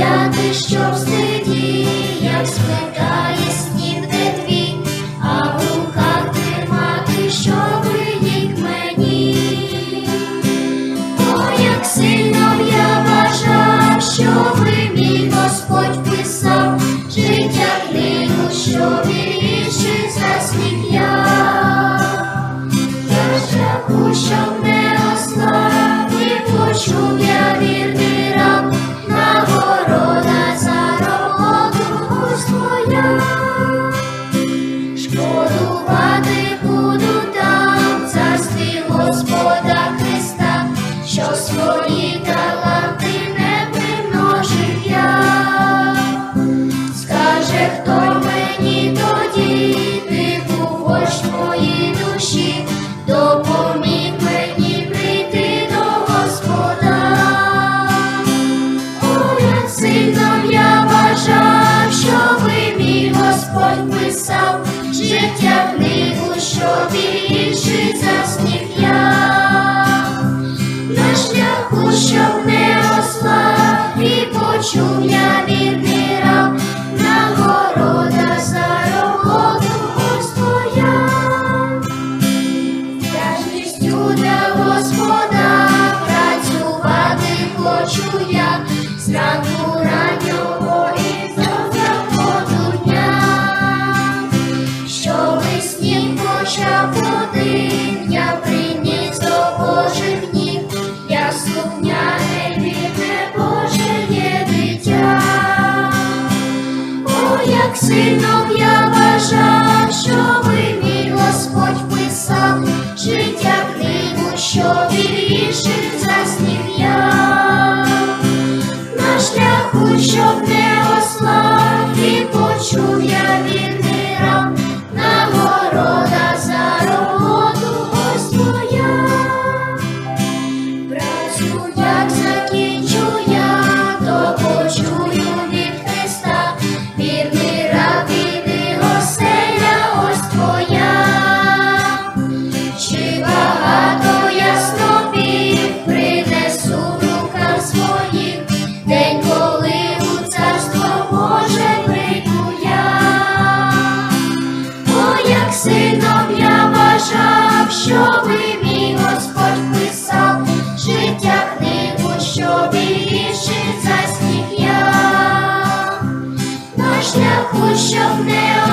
я ти що. писав життя книгу, що більший за сніг я, на шляху, щоб не осла, і почув я вірний на города, за роботу Господя, вдячністю для Господа працювати хочу я. Зранку you. коли у царство Боже прийду я, о, як сином я бажав, щоб мій Господь писав життя книгу, що більше засніг я, на шляху, щоб не.